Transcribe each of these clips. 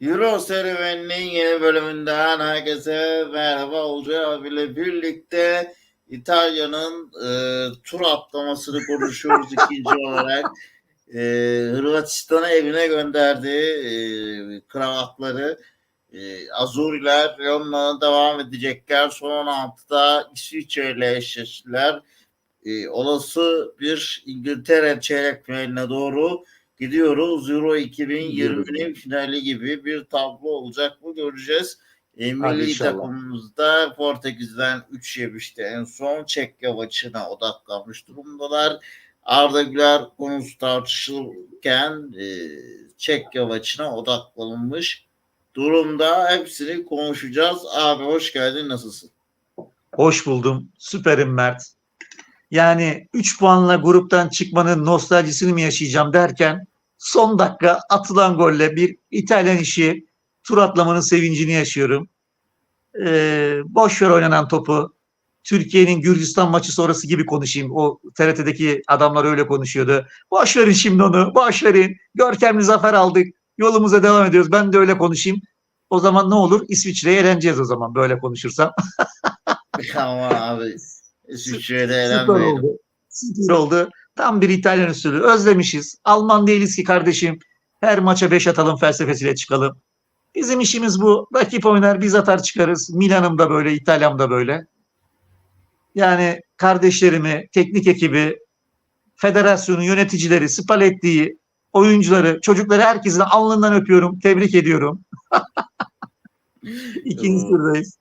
Euro serüveninin yeni bölümünden herkese merhaba Olcay abiyle birlikte İtalya'nın e, tur atlamasını konuşuyoruz ikinci olarak. E, Hırvatistan'a evine gönderdiği e, kravatları e, Azuriler yoluna devam edecekler. Son 16'da İsviçre ile eşleştiler. E, olası bir İngiltere çeyrek finaline doğru gidiyoruz. Euro 2020'nin finali gibi bir tablo olacak mı göreceğiz. E, milli takımımızda Portekiz'den 3 yemişti en son. Çekya maçına odaklanmış durumdalar. Arda Güler konusu tartışılırken e, Çekya maçına odaklanılmış durumda. Hepsini konuşacağız. Abi hoş geldin. Nasılsın? Hoş buldum. Süperim Mert. Yani 3 puanla gruptan çıkmanın nostaljisini mi yaşayacağım derken son dakika atılan golle bir İtalyan işi tur atlamanın sevincini yaşıyorum. Ee, boş ver oynanan topu. Türkiye'nin Gürcistan maçı sonrası gibi konuşayım. O TRT'deki adamlar öyle konuşuyordu. Boş verin şimdi onu. Boş verin. Görkemli zafer aldık. Yolumuza devam ediyoruz. Ben de öyle konuşayım. O zaman ne olur? İsviçre'ye eğleneceğiz o zaman böyle konuşursam. Ama abi İsviçre'de Süper eğlenmeyelim. oldu. Süper oldu. Tam bir İtalyan usulü. Özlemişiz. Alman değiliz ki kardeşim. Her maça 5 atalım felsefesiyle çıkalım. Bizim işimiz bu. Rakip oynar biz atar çıkarız. Milan'ım da böyle, İtalya'm da böyle. Yani kardeşlerimi, teknik ekibi, federasyonun yöneticileri, Spalletti'yi, oyuncuları, çocukları herkesin alnından öpüyorum. Tebrik ediyorum. İkinci turdayız.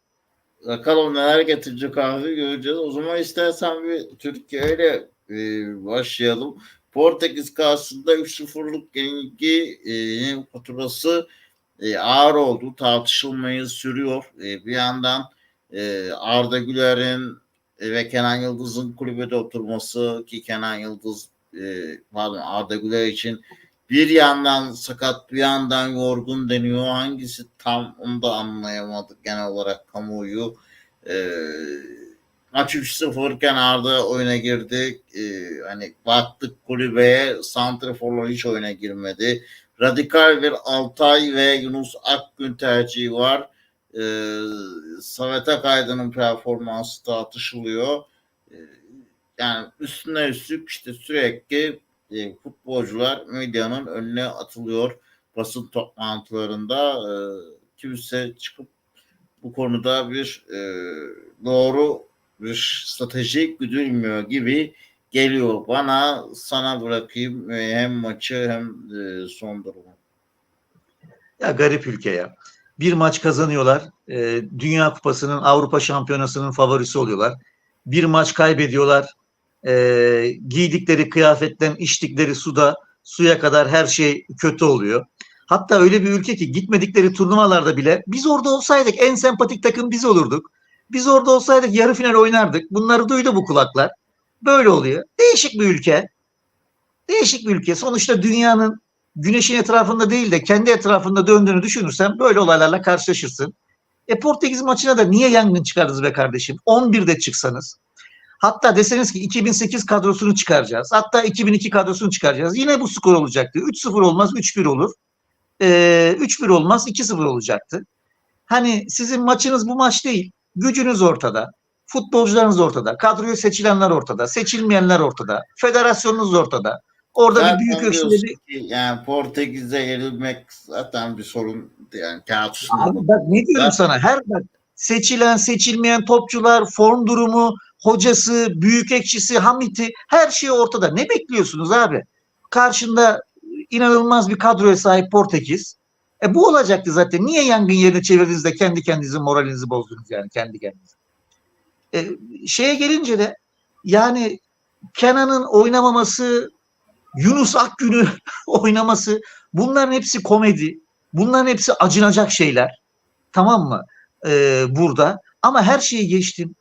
Bakalım neler getirecek abi göreceğiz. O zaman istersen bir Türkiye ile e, başlayalım. Portekiz karşısında 3-0'lık yenilgi e, faturası e, ağır oldu. Tartışılmayı sürüyor. E, bir yandan e, Arda Güler'in e, ve Kenan Yıldız'ın kulübede oturması ki Kenan Yıldız e, pardon Arda Güler için bir yandan sakat bir yandan yorgun deniyor. Hangisi tam onu da anlayamadık genel olarak kamuoyu. Ee, maç 3-0 iken Arda oyuna girdi. Ee, hani baktık kulübeye Santraforlar hiç oyuna girmedi. Radikal bir Altay ve Yunus Akgün tercihi var. Ee, Samet Akaydın'ın performansı tartışılıyor. Ee, yani üstüne üstlük işte sürekli e, futbolcular medyanın önüne atılıyor basın toplantılarında e, kimse çıkıp bu konuda bir e, doğru bir strateji güdülmüyor gibi geliyor bana sana bırakayım e, hem maçı hem e, son durumu. Ya garip ülke ya. Bir maç kazanıyorlar. e, Dünya Kupası'nın Avrupa Şampiyonası'nın favorisi oluyorlar. Bir maç kaybediyorlar. E, giydikleri kıyafetten, içtikleri suda, suya kadar her şey kötü oluyor. Hatta öyle bir ülke ki gitmedikleri turnuvalarda bile biz orada olsaydık en sempatik takım biz olurduk. Biz orada olsaydık yarı final oynardık. Bunları duydu bu kulaklar. Böyle oluyor. Değişik bir ülke. Değişik bir ülke. Sonuçta dünyanın güneşin etrafında değil de kendi etrafında döndüğünü düşünürsen böyle olaylarla karşılaşırsın. E Portekiz maçına da niye yangın çıkardınız be kardeşim? 11'de çıksanız. Hatta deseniz ki 2008 kadrosunu çıkaracağız. Hatta 2002 kadrosunu çıkaracağız. Yine bu skor olacaktı. 3-0 olmaz 3-1 olur. Ee, 3-1 olmaz 2-0 olacaktı. Hani sizin maçınız bu maç değil. Gücünüz ortada. Futbolcularınız ortada. Kadroya seçilenler ortada. Seçilmeyenler ortada. Federasyonunuz ortada. Orada Zaten bir büyük ölçüde bir yani Portekiz'e yenilmek zaten bir sorun yani kağıt üstünde. Abi bak ne diyorum Ben- sana? Her bak seçilen, seçilmeyen topçular, form durumu, hocası, büyük ekşisi, Hamit'i her şey ortada. Ne bekliyorsunuz abi? Karşında inanılmaz bir kadroya sahip Portekiz. E bu olacaktı zaten. Niye yangın yerini çevirdiniz de kendi kendinizin moralinizi bozdunuz yani kendi kendinize? E, şeye gelince de yani Kenan'ın oynamaması, Yunus Akgün'ü oynaması bunların hepsi komedi. Bunların hepsi acınacak şeyler. Tamam mı? Ee, burada. Ama her şeyi geçtim.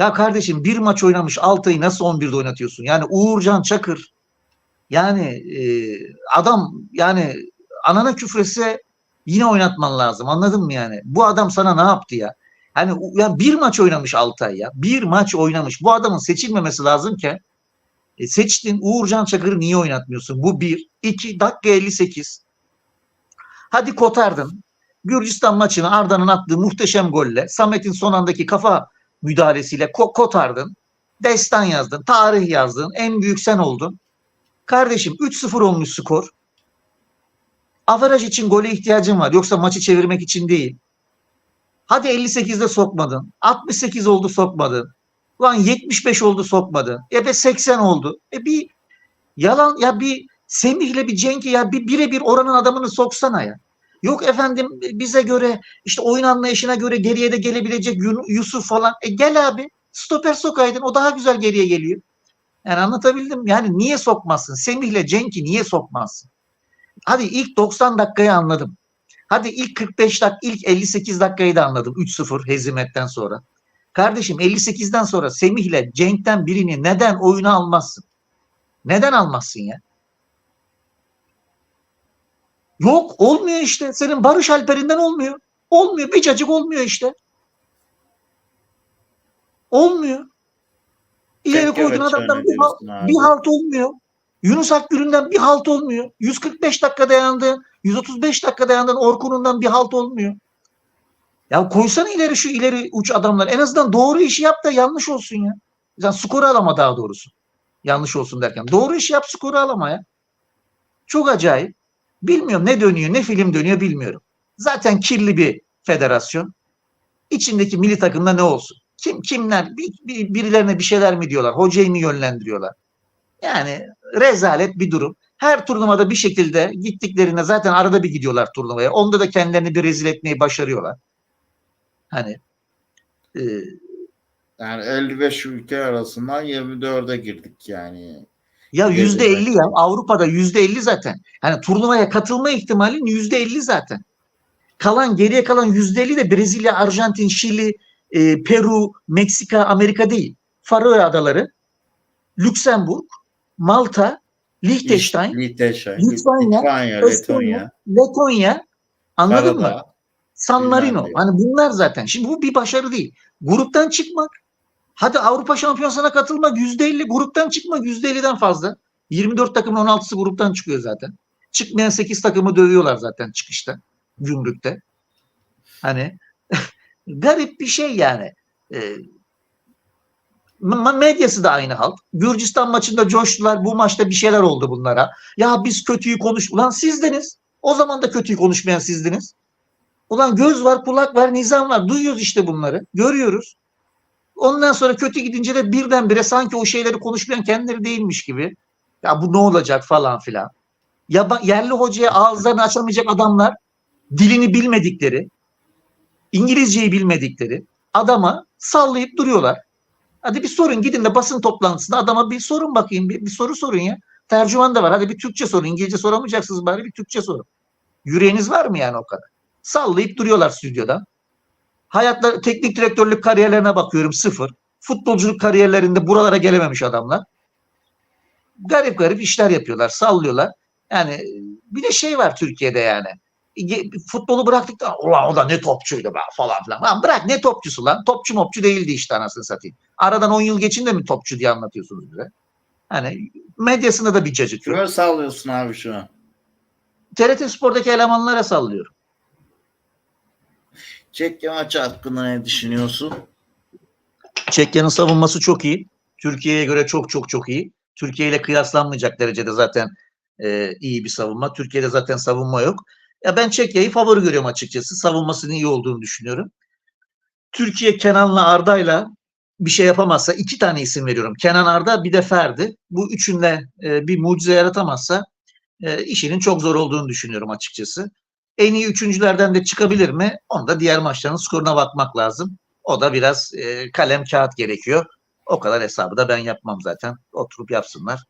Ya kardeşim bir maç oynamış Altay'ı nasıl 11'de oynatıyorsun? Yani Uğurcan Çakır yani e, adam yani anana küfrese yine oynatman lazım. Anladın mı yani? Bu adam sana ne yaptı ya? Hani ya bir maç oynamış Altay ya. Bir maç oynamış. Bu adamın seçilmemesi lazımken e, seçtin Uğurcan Çakır'ı niye oynatmıyorsun? Bu bir. iki dakika 58. Hadi kotardın. Gürcistan maçını Arda'nın attığı muhteşem golle, Samet'in son andaki kafa müdahalesiyle ko- kotardın. Destan yazdın, tarih yazdın. En büyük sen oldun. Kardeşim 3-0 olmuş skor. Averaj için gole ihtiyacın var. Yoksa maçı çevirmek için değil. Hadi 58'de sokmadın. 68 oldu sokmadın. Lan 75 oldu sokmadın. E be 80 oldu. E bir yalan ya bir Semih'le bir Cenk'i ya bir birebir oranın adamını soksana ya. Yok efendim bize göre işte oyun anlayışına göre geriye de gelebilecek Yusuf falan. E gel abi stoper sokaydın o daha güzel geriye geliyor. Yani anlatabildim. Yani niye sokmazsın? Semih'le Cenk'i niye sokmazsın? Hadi ilk 90 dakikayı anladım. Hadi ilk 45 dakika, ilk 58 dakikayı da anladım. 3-0 hezimetten sonra. Kardeşim 58'den sonra Semih'le Cenk'ten birini neden oyuna almazsın? Neden almazsın ya? Yok olmuyor işte. Senin Barış Alper'inden olmuyor. Olmuyor. Bir cacık olmuyor işte. Olmuyor. İleri koyduğun adamdan bir, abi. bir halt olmuyor. Yunus Akgül'ünden bir halt olmuyor. 145 dakika dayandığın, 135 dakika dayandığın Orkun'undan bir halt olmuyor. Ya koysana ileri şu ileri uç adamlar. En azından doğru işi yap da yanlış olsun ya. Yani skoru alama daha doğrusu. Yanlış olsun derken. Doğru işi yap skoru alama ya. Çok acayip. Bilmiyorum ne dönüyor, ne film dönüyor bilmiyorum. Zaten kirli bir federasyon. İçindeki milli takımda ne olsun? Kim kimler bir, bir- birilerine bir şeyler mi diyorlar? Hocayı mı yönlendiriyorlar? Yani rezalet bir durum. Her turnuvada bir şekilde gittiklerinde zaten arada bir gidiyorlar turnuvaya. Onda da kendilerini bir rezil etmeyi başarıyorlar. Hani e, Yani 55 ülke arasından 24'e girdik yani. Ya yüzde elli ya Avrupa'da yüzde elli zaten. Hani turnuvaya katılma ihtimalin yüzde elli zaten. Kalan geriye kalan yüzde elli de Brezilya, Arjantin, Şili, e, Peru, Meksika, Amerika değil. Faroe Adaları, Lüksemburg, Malta, Liechtenstein, Liechtenstein, Litvanya, Letonya, Letonya anladın mı? Karadağ. San Marino. Hani bunlar zaten. Şimdi bu bir başarı değil. Gruptan çıkmak. Hadi Avrupa Şampiyonası'na katılmak yüzde elli. Gruptan çıkmak yüzde elliden fazla. 24 takımın 16'sı gruptan çıkıyor zaten. Çıkmayan 8 takımı dövüyorlar zaten çıkışta. Gümrükte. Hani garip bir şey yani. Ee, medyası da aynı halt. Gürcistan maçında coştular. Bu maçta bir şeyler oldu bunlara. Ya biz kötüyü konuş. Ulan sizdiniz. O zaman da kötüyü konuşmayan sizdiniz. Ulan göz var, kulak var, nizam var. Duyuyoruz işte bunları. Görüyoruz. Ondan sonra kötü gidince de birdenbire sanki o şeyleri konuşmayan kendileri değilmiş gibi. Ya bu ne olacak falan filan. Yaba, yerli hocaya ağızlarını açamayacak adamlar dilini bilmedikleri, İngilizceyi bilmedikleri adama sallayıp duruyorlar. Hadi bir sorun gidin de basın toplantısında adama bir sorun bakayım. Bir, bir soru sorun ya. Tercüman da var. Hadi bir Türkçe sorun. İngilizce soramayacaksınız bari bir Türkçe sorun. Yüreğiniz var mı yani o kadar? Sallayıp duruyorlar stüdyoda. Hayatlar teknik direktörlük kariyerlerine bakıyorum sıfır. Futbolculuk kariyerlerinde buralara gelememiş adamlar. Garip garip işler yapıyorlar, sallıyorlar. Yani bir de şey var Türkiye'de yani. Futbolu bıraktık da ulan o da ne topçuydu be falan filan. Lan bırak ne topçusu lan? Topçu mopçu değildi işte anasını satayım. Aradan 10 yıl geçin de mi topçu diye anlatıyorsunuz bize? Hani medyasında da bir cacık yok. Kime sallıyorsun abi şu an? TRT Spor'daki elemanlara sallıyorum. Çekya maçı hakkında ne düşünüyorsun? Çekya'nın savunması çok iyi. Türkiye'ye göre çok çok çok iyi. Türkiye ile kıyaslanmayacak derecede zaten e, iyi bir savunma. Türkiye'de zaten savunma yok. Ya ben Çekya'yı favori görüyorum açıkçası. Savunmasının iyi olduğunu düşünüyorum. Türkiye Kenan'la Arda'yla bir şey yapamazsa iki tane isim veriyorum. Kenan Arda bir de Ferdi. Bu üçünle e, bir mucize yaratamazsa e, işinin çok zor olduğunu düşünüyorum açıkçası. En iyi üçüncülerden de çıkabilir mi? Onu da diğer maçların skoruna bakmak lazım. O da biraz e, kalem kağıt gerekiyor. O kadar hesabı da ben yapmam zaten. Oturup yapsınlar.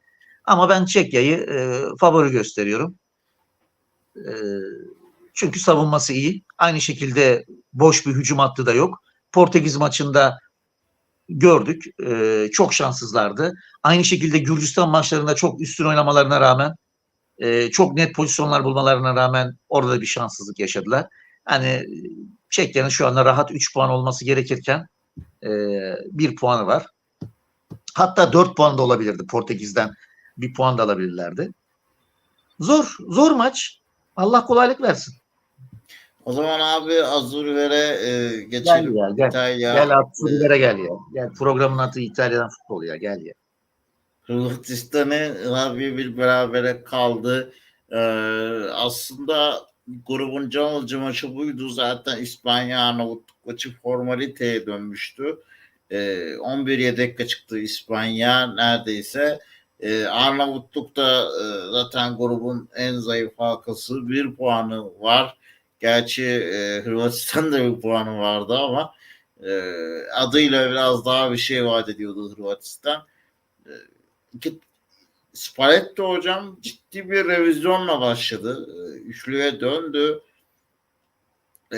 Ama ben Çekya'yı e, favori gösteriyorum. E, çünkü savunması iyi. Aynı şekilde boş bir hücum hattı da yok. Portekiz maçında gördük. E, çok şanssızlardı. Aynı şekilde Gürcistan maçlarında çok üstün oynamalarına rağmen e, çok net pozisyonlar bulmalarına rağmen orada da bir şanssızlık yaşadılar. Hani Çekya'nın şu anda rahat 3 puan olması gerekirken e, 1 puanı var. Hatta 4 puan da olabilirdi Portekiz'den. Bir puan da alabilirlerdi. Zor, zor maç. Allah kolaylık versin. O zaman abi Azurver'e e, Gel geçelim. ya gel. İtalya, Gel at Suriye'lere gel ya. Gel programın adı İtalya'dan futbol ya gel ya. Hırvatistan'ı abi bir berabere kaldı. Ee, aslında grubun can alıcı maçı buydu. Zaten İspanya Arnavutluk maçı formaliteye dönmüştü. Ee, 11 yedekle çıktı İspanya neredeyse. Ee, Arnavutluk da e, zaten grubun en zayıf halkası. Bir puanı var. Gerçi e, Hırvatistan'da bir puanı vardı ama e, adıyla biraz daha bir şey vaat ediyordu Hırvatistan. E, iki, Spalletti hocam ciddi bir revizyonla başladı. E, Üçlüye döndü. E,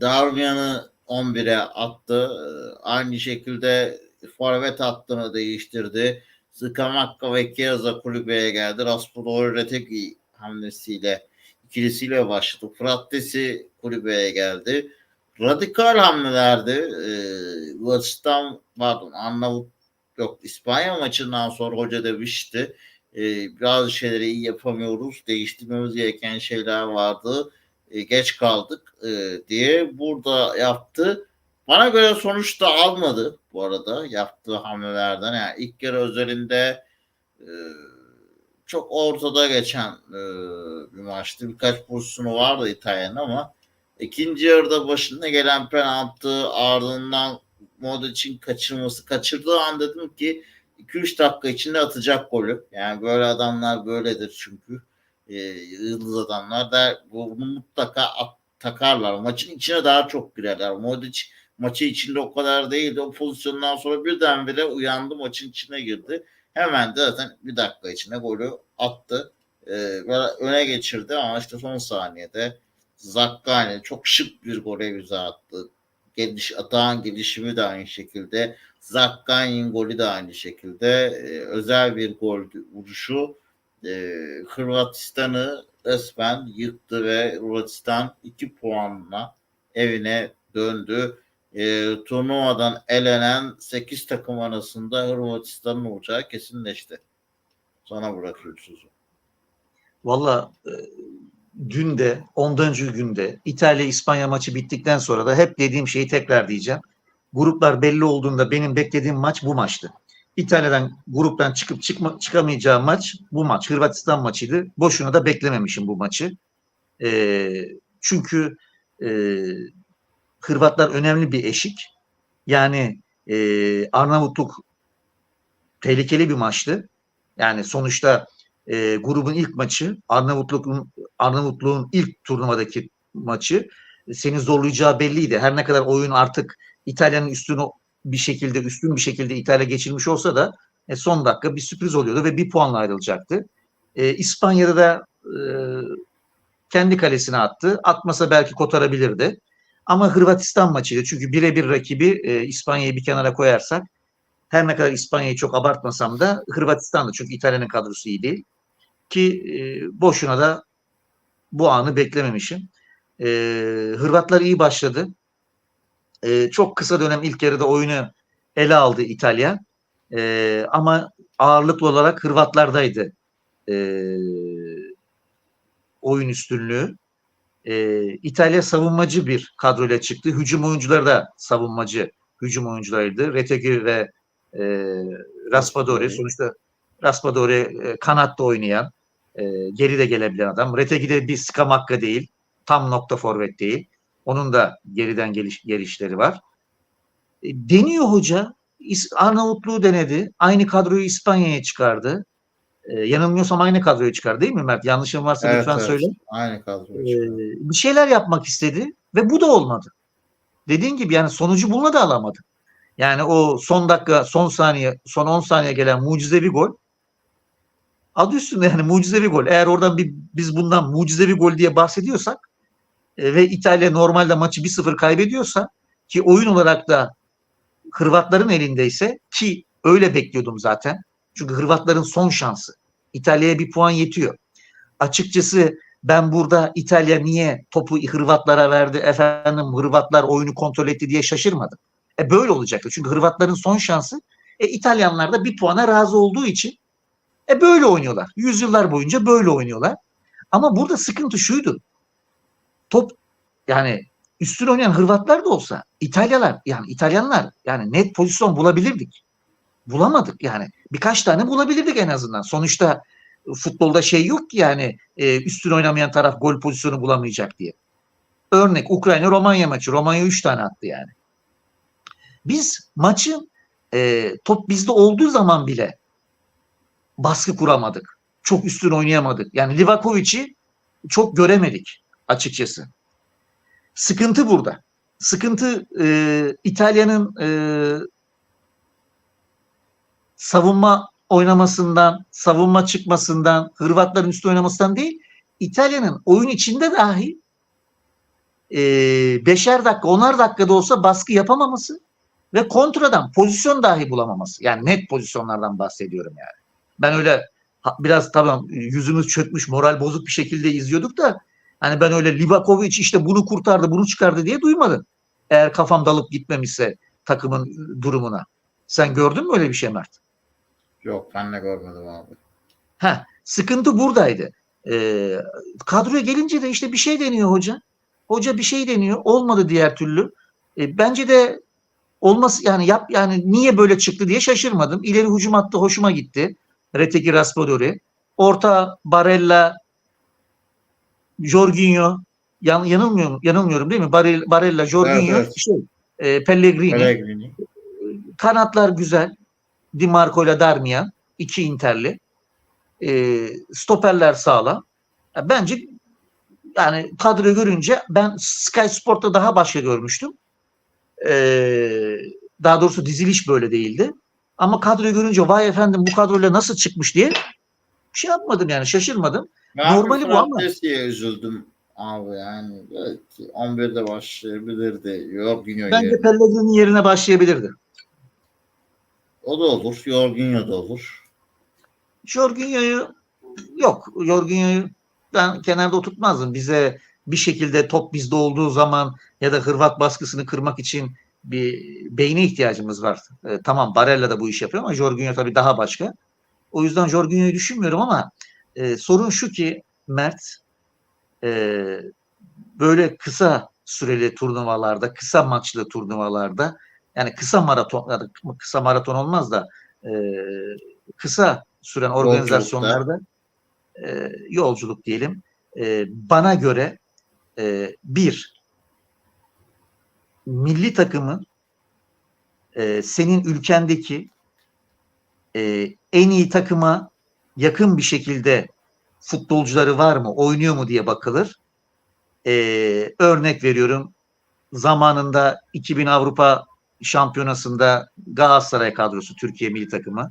Darmian'ı 11'e attı. E, aynı şekilde forvet hattını değiştirdi. Skamakka ve Chiesa kulübeye geldi. Raspadori Retegi hamlesiyle ikilisiyle başladı. Frattesi kulübeye geldi. Radikal hamlelerdi. E, Hırvatistan pardon Arnavut yok İspanya maçından sonra hoca demişti. E, bazı şeyleri iyi yapamıyoruz. Değiştirmemiz gereken şeyler vardı. E, geç kaldık e, diye burada yaptı. Bana göre sonuç da almadı bu arada yaptığı hamlelerden. Yani ilk yarı özelinde e, çok ortada geçen e, bir maçtı. Birkaç pozisyonu vardı İtalya'nın ama ikinci yarıda başına gelen penaltı ardından Modric'in kaçırması kaçırdığı an dedim ki 2-3 dakika içinde atacak golü. Yani böyle adamlar böyledir çünkü. E, yıldız adamlar da bunu mutlaka at, takarlar. Maçın içine daha çok girerler. Modric maçı içinde o kadar değildi. O pozisyondan sonra birdenbire uyandı maçın içine girdi. Hemen de zaten bir dakika içinde golü attı. E, öne geçirdi ama işte son saniyede Zakkani çok şık bir gole imza attı. Geliş, atağın gelişimi de aynı şekilde. Zakkani'nin golü de aynı şekilde. E, özel bir gol vuruşu e, Hırvatistan'ı resmen yıktı ve Hırvatistan 2 puanla evine döndü. E, turnuvadan elenen 8 takım arasında Hırvatistan'ın olacağı kesinleşti. Sana bırakıyorum sözü. Valla e, dün de ondan önceki günde İtalya İspanya maçı bittikten sonra da hep dediğim şeyi tekrar diyeceğim. Gruplar belli olduğunda benim beklediğim maç bu maçtı. İtalya'dan gruptan çıkıp çıkma, çıkamayacağı maç bu maç. Hırvatistan maçıydı. Boşuna da beklememişim bu maçı. E, çünkü e, Hırvatlar önemli bir eşik. Yani e, Arnavutluk tehlikeli bir maçtı. Yani sonuçta e, grubun ilk maçı Arnavutluğun Arnavutluğun ilk turnuvadaki maçı seni zorlayacağı belliydi. Her ne kadar oyun artık İtalya'nın üstünü bir şekilde üstün bir şekilde İtalya geçirmiş olsa da e, son dakika bir sürpriz oluyordu ve bir puanla ayrılacaktı. E, İspanya'da da e, kendi kalesine attı. Atmasa belki kotarabilirdi. Ama Hırvatistan maçıydı. Çünkü birebir rakibi e, İspanya'yı bir kenara koyarsak her ne kadar İspanya'yı çok abartmasam da Hırvatistan'da çünkü İtalya'nın kadrosu iyi değil. Ki e, boşuna da bu anı beklememişim. E, Hırvatlar iyi başladı. E, çok kısa dönem ilk yarıda oyunu ele aldı İtalya. E, ama ağırlıklı olarak Hırvatlardaydı e, oyun üstünlüğü. E, İtalya savunmacı bir kadroyla çıktı. Hücum oyuncuları da savunmacı hücum oyuncularıydı. Retegui ve e, Raspadori sonuçta Raspadori e, kanatta oynayan e, geri de gelebilen adam. Retegui de bir skamakka değil. Tam nokta forvet değil. Onun da geriden geliş, gelişleri var. E, deniyor hoca. Arnavutluğu denedi. Aynı kadroyu İspanya'ya çıkardı. E, yanılmıyorsam aynı kadroyu çıkardı değil mi Mert? Yanlışım varsa Evet, lütfen evet. söyle. Aynı kadroyu Ee, çıkardı. bir şeyler yapmak istedi ve bu da olmadı. Dediğin gibi yani sonucu bununla da alamadı. Yani o son dakika, son saniye, son 10 saniye gelen mucizevi gol adı üstünde yani mucizevi gol. Eğer oradan bir biz bundan mucizevi gol diye bahsediyorsak e, ve İtalya normalde maçı 1-0 kaybediyorsa ki oyun olarak da Hırvatların elindeyse ki öyle bekliyordum zaten. Çünkü Hırvatların son şansı. İtalya'ya bir puan yetiyor. Açıkçası ben burada İtalya niye topu Hırvatlara verdi efendim Hırvatlar oyunu kontrol etti diye şaşırmadım. E böyle olacaktı. Çünkü Hırvatların son şansı e, İtalyanlar da bir puana razı olduğu için e böyle oynuyorlar. Yüzyıllar boyunca böyle oynuyorlar. Ama burada sıkıntı şuydu. Top yani üstün oynayan Hırvatlar da olsa İtalyalar yani İtalyanlar yani net pozisyon bulabilirdik. Bulamadık yani. Birkaç tane bulabilirdik en azından. Sonuçta futbolda şey yok ki yani e, üstün oynamayan taraf gol pozisyonu bulamayacak diye. Örnek Ukrayna Romanya maçı. Romanya 3 tane attı yani. Biz maçın e, top bizde olduğu zaman bile baskı kuramadık. Çok üstün oynayamadık. Yani Livakovic'i çok göremedik açıkçası. Sıkıntı burada. Sıkıntı e, İtalya'nın e, savunma oynamasından, savunma çıkmasından, Hırvatların üstü oynamasından değil, İtalya'nın oyun içinde dahi e, beşer dakika, onar dakikada olsa baskı yapamaması ve kontradan pozisyon dahi bulamaması. Yani net pozisyonlardan bahsediyorum yani. Ben öyle biraz tamam yüzümüz çökmüş, moral bozuk bir şekilde izliyorduk da hani ben öyle Livakovic işte bunu kurtardı, bunu çıkardı diye duymadım. Eğer kafam dalıp gitmemişse takımın durumuna. Sen gördün mü öyle bir şey Mert? Yok ben de görmedim abi. Ha, sıkıntı buradaydı. Ee, kadroya gelince de işte bir şey deniyor hoca. Hoca bir şey deniyor. Olmadı diğer türlü. E, bence de olması yani yap yani niye böyle çıktı diye şaşırmadım. İleri hücum attı hoşuma gitti. Retegi Raspadori. Orta Barella Jorginho yan, yanılmıyorum yanılmıyorum değil mi? Barella, Barella Jorginho Evet, evet. şey e, Pellegrini. Pellegrini. Kanatlar güzel. Di Marco ile Darmian. iki Interli. E, stoperler sağlam. Ya bence yani kadro görünce ben Sky Sport'ta daha başka görmüştüm. E, daha doğrusu diziliş böyle değildi. Ama kadro görünce vay efendim bu kadroyla nasıl çıkmış diye bir şey yapmadım yani şaşırmadım. Ben Normali bu ama- Frattesi'ye üzüldüm abi yani. Belki 11'de başlayabilirdi. Jorginho Bence yerine. Pellegrini'nin yerine başlayabilirdi. O da olur. Jorginho da olur. Jorginho'yu yok. Jorginho'yu ben kenarda oturtmazdım. Bize bir şekilde top bizde olduğu zaman ya da Hırvat baskısını kırmak için bir beyne ihtiyacımız var. E, tamam Barella da bu iş yapıyor ama Jorginho tabii daha başka. O yüzden Jorginho'yu düşünmüyorum ama e, sorun şu ki Mert e, böyle kısa süreli turnuvalarda, kısa maçlı turnuvalarda yani kısa maraton kısa maraton olmaz da e, kısa süren organizasyonlarda e, yolculuk diyelim. E, bana göre e, bir milli takımın e, senin ülkendeki e, en iyi takıma yakın bir şekilde futbolcuları var mı, oynuyor mu diye bakılır. E, örnek veriyorum. Zamanında 2000 Avrupa Şampiyonası'nda Galatasaray kadrosu Türkiye milli takımı.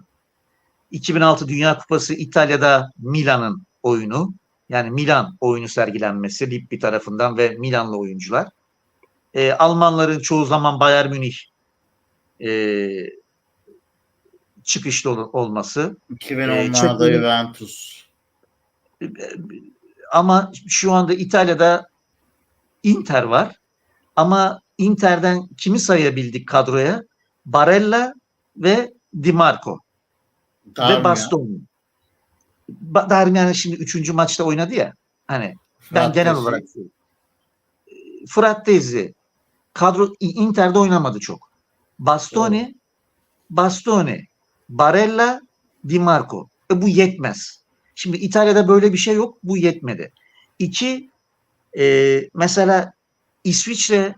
2006 Dünya Kupası İtalya'da Milan'ın oyunu. Yani Milan oyunu sergilenmesi Lippi tarafından ve Milanlı oyuncular. E, Almanların çoğu zaman Bayern Münih e, çıkışlı ol- olması. 2010'larda çok- Juventus. Ama şu anda İtalya'da Inter var. Ama Inter'den kimi sayabildik kadroya? Barella ve Di Marco ve Darmian, Bastoni. Ba- Darmian şimdi üçüncü maçta oynadı ya. Hani ben genel Frattesi. olarak Frattesi kadro Inter'de oynamadı çok. Bastoni, Bastoni, Barella, Di Marco. E bu yetmez. Şimdi İtalya'da böyle bir şey yok. Bu yetmedi. İki, e, mesela İsviçre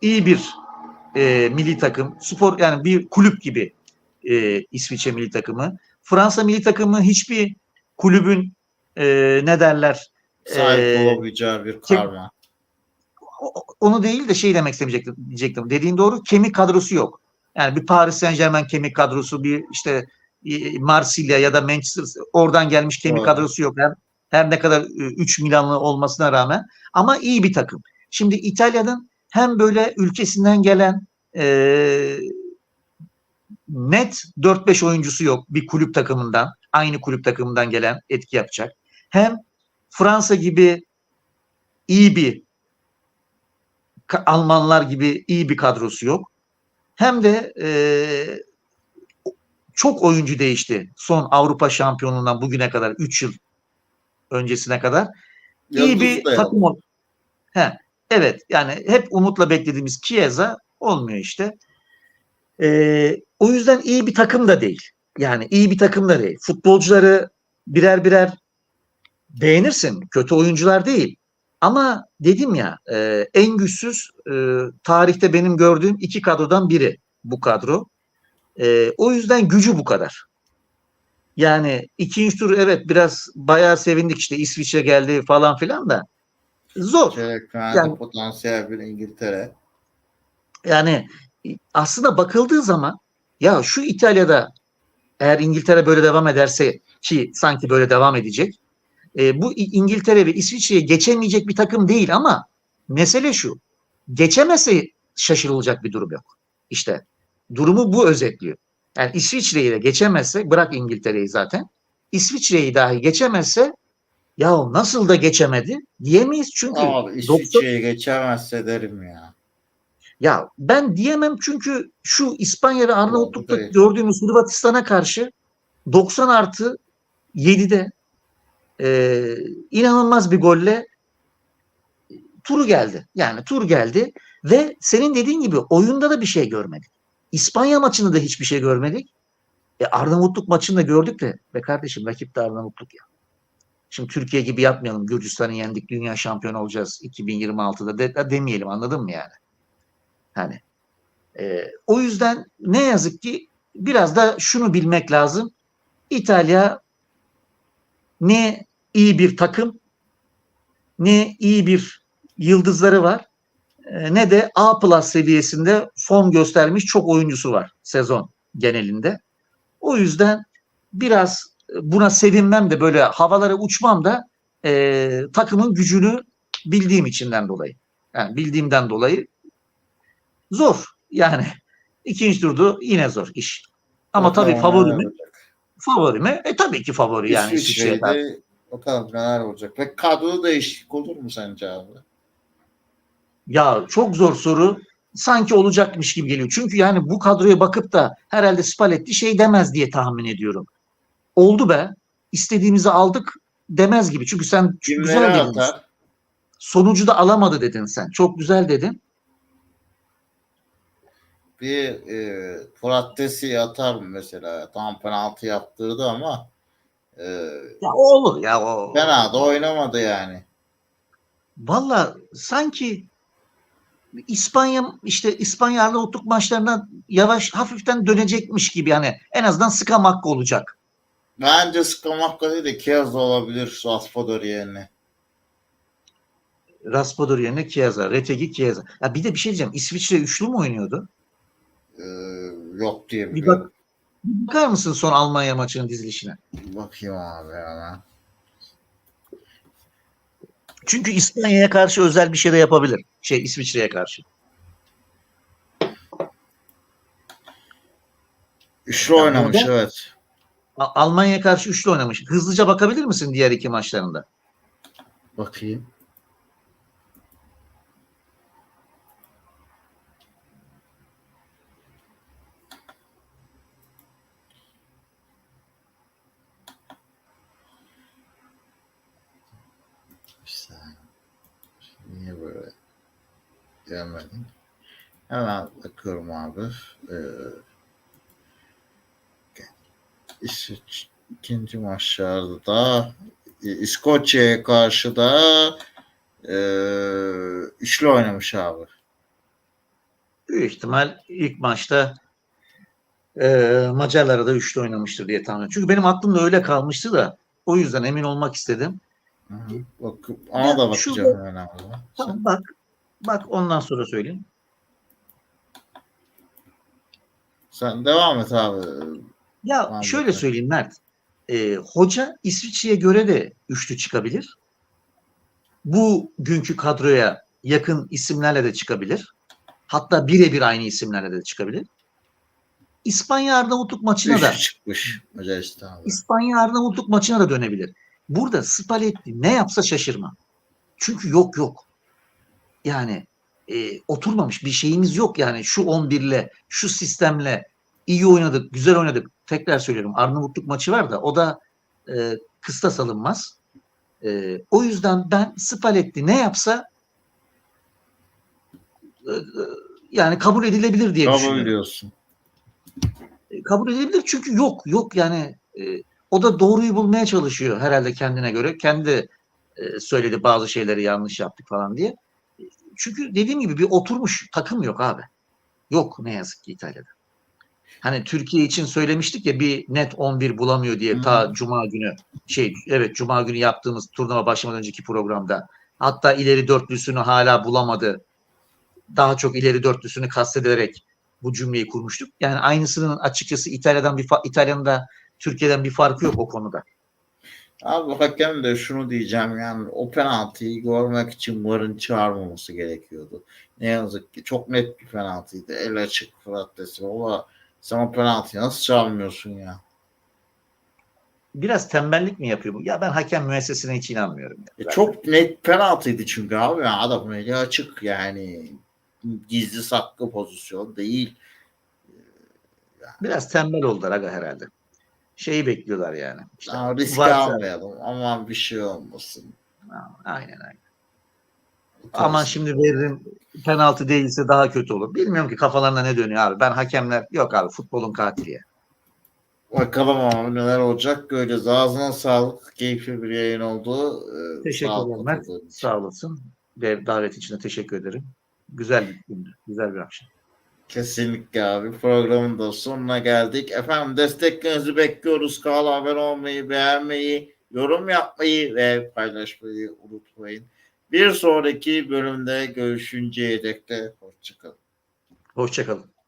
iyi bir e, milli takım. Spor yani bir kulüp gibi e, İsviçre milli takımı. Fransa milli takımı hiçbir kulübün e, ne derler Sahip e, olabileceği bir karma. Onu değil de şey demek istemeyecektim diyecektim. Dediğin doğru kemik kadrosu yok. Yani bir Paris Saint Germain kemik kadrosu bir işte e, Marsilya ya da Manchester oradan gelmiş kemik Doğru. kadrosu yok. Her, her ne kadar 3 Milanlı olmasına rağmen ama iyi bir takım. Şimdi İtalya'nın hem böyle ülkesinden gelen e, net 4-5 oyuncusu yok bir kulüp takımından aynı kulüp takımından gelen etki yapacak. Hem Fransa gibi iyi bir Almanlar gibi iyi bir kadrosu yok. Hem de e, çok oyuncu değişti son Avrupa şampiyonluğundan bugüne kadar 3 yıl öncesine kadar. iyi Yıldız bir da takım ol. He, evet yani hep umutla beklediğimiz Chiesa olmuyor işte. Ee, o yüzden iyi bir takım da değil. Yani iyi bir takım da değil. Futbolcuları birer birer beğenirsin. Kötü oyuncular değil. Ama dedim ya e, en güçsüz e, tarihte benim gördüğüm iki kadrodan biri bu kadro. E, o yüzden gücü bu kadar. Yani ikinci tur evet biraz bayağı sevindik işte İsviçre geldi falan filan da zor. Çeyrek Yani- potansiyel bir İngiltere. Yani aslında bakıldığı zaman ya şu İtalya'da eğer İngiltere böyle devam ederse ki sanki böyle devam edecek e, bu İngiltere ve İsviçre'ye geçemeyecek bir takım değil ama mesele şu geçemese şaşırılacak bir durum yok. İşte durumu bu özetliyor. Yani İsviçre'yi de geçemezse bırak İngiltere'yi zaten İsviçre'yi dahi geçemezse ya nasıl da geçemedi diyemeyiz çünkü Abi İsviçre'ye geçemezse derim ya. Ya ben diyemem çünkü şu İspanya ve Arnavutluk'ta gördüğümüz Hırvatistan'a karşı 90 artı 7'de e, inanılmaz bir golle turu geldi. Yani tur geldi ve senin dediğin gibi oyunda da bir şey görmedik. İspanya maçında da hiçbir şey görmedik. E, Arnavutluk maçında gördük de be kardeşim rakip de Arnavutluk ya. Şimdi Türkiye gibi yapmayalım. Gürcistan'ı yendik, dünya şampiyonu olacağız 2026'da de, demeyelim anladın mı yani? Hani e, o yüzden ne yazık ki biraz da şunu bilmek lazım. İtalya ne iyi bir takım ne iyi bir yıldızları var e, ne de A plus seviyesinde form göstermiş çok oyuncusu var sezon genelinde. O yüzden biraz buna sevinmem de böyle havalara uçmam da e, takımın gücünü bildiğim içinden dolayı. Yani bildiğimden dolayı zor. Yani ikinci turda yine zor iş. Ama tabii Bakalım favori neler mi? olacak. Favori mi? E tabii ki favori yani. İsviçre'de bakalım neler olacak. Ve kadro değişiklik olur mu sence abi? Ya çok zor soru. Sanki olacakmış gibi geliyor. Çünkü yani bu kadroya bakıp da herhalde Spalletti şey demez diye tahmin ediyorum. Oldu be. istediğimizi aldık demez gibi. Çünkü sen çok Kimleri güzel dedin. atar? Sonucu da alamadı dedin sen. Çok güzel dedin. Bir e, Frattesi atar mı mesela? Tam penaltı yaptırdı ama e, Ya o olur ya o. fena da oynamadı yani. Valla sanki İspanya işte İspanya Arnavutluk maçlarına yavaş hafiften dönecekmiş gibi yani en azından sıkam hakkı olacak. Bence Skamakka değil de Kiaz olabilir Raspador yerine. Raspador yerine Chiesa, Retegi Chiesa. Ya bir de bir şey diyeceğim. İsviçre üçlü mü oynuyordu? E, yok diye Bir biliyorum. Bir Bakar mısın son Almanya maçının dizilişine? Bakayım abi hemen. Çünkü İspanya'ya karşı özel bir şey de yapabilir. Şey İsviçre'ye karşı. Üçlü Ya oynamış burada- evet. A- Almanya'ya karşı üçlü oynamış. Hızlıca bakabilir misin diğer iki maçlarında? Bakayım. Bir saniye. Niye böyle gelmedin? Hemen bakıyorum abi. Ee, İsviç ikinci maçlarda da e, İskoçya'ya karşı da e, üçlü oynamış abi. Büyük ihtimal ilk maçta e, Macarlara da üçlü oynamıştır diye tahmin ediyorum. Çünkü benim aklımda öyle kalmıştı da o yüzden emin olmak istedim. Hı hı. Bak, ona da Ya, bakacağım hemen abi. Tamam bak. Bak ondan sonra söyleyeyim. Sen devam et abi. Ya Tamam, şöyle söyleyeyim Mert. Ee, hoca İsviçre'ye göre de üçlü çıkabilir. Bu günkü kadroya yakın isimlerle de çıkabilir. Hatta birebir aynı isimlerle de çıkabilir. İspanya Arnavutluk maçına da çıkmış Macaristan'da. İspanya Arnavutluk maçına da dönebilir. Burada Spalletti ne yapsa şaşırma. Çünkü yok yok. Yani e, oturmamış bir şeyimiz yok yani şu 11'le, şu sistemle iyi oynadık, güzel oynadık. Tekrar söylüyorum Arnavutluk maçı var da o da e, kıstas alınmaz. E, o yüzden ben Spalletti ne yapsa e, e, yani kabul edilebilir diye Kabul düşünüyorum. ediyorsun. E, kabul edilebilir çünkü yok yok yani e, o da doğruyu bulmaya çalışıyor herhalde kendine göre. Kendi e, söyledi bazı şeyleri yanlış yaptık falan diye. E, Çünkü dediğim gibi bir oturmuş takım yok abi. Yok ne yazık ki İtalya'da. Hani Türkiye için söylemiştik ya bir net 11 bulamıyor diye Hı. ta cuma günü şey evet cuma günü yaptığımız turnuva başlamadan önceki programda. Hatta ileri dörtlüsünü hala bulamadı. Daha çok ileri dörtlüsünü kastederek bu cümleyi kurmuştuk. Yani aynısının açıkçası İtalya'dan bir İtalya'nın da Türkiye'den bir farkı yok o konuda. Abi hakem de şunu diyeceğim yani o penaltıyı görmek için varın çağırmaması gerekiyordu. Ne yazık ki çok net bir penaltıydı. El açık Fırat Desir. Ama sen o penaltıyı nasıl çağırmıyorsun ya? Biraz tembellik mi yapıyor bu? Ya ben hakem müessesine hiç inanmıyorum. ya. E, çok net penaltıydı çünkü abi. Ya adam eli açık yani. Gizli saklı pozisyon değil. Biraz tembel oldular aga herhalde. Şeyi bekliyorlar yani. İşte Daha risk varsa- almayalım. Aman bir şey olmasın. Aynen aynen. Aman şimdi veririm penaltı değilse daha kötü olur. Bilmiyorum ki kafalarında ne dönüyor abi. Ben hakemler yok abi futbolun katili. Bakalım ama neler olacak göreceğiz. Ağzına sağlık. Keyifli bir yayın oldu. Ee, Teşekkür sağ ol ederim Mert. Sağ olasın. Ve davet için de teşekkür ederim. Güzel bir gündü. Güzel bir akşam. Kesinlikle abi. Programın da sonuna geldik. Efendim desteklerinizi bekliyoruz. Kanala abone olmayı, beğenmeyi, yorum yapmayı ve paylaşmayı unutmayın. Bir sonraki bölümde görüşünceye dek de hoşçakalın. Hoşçakalın.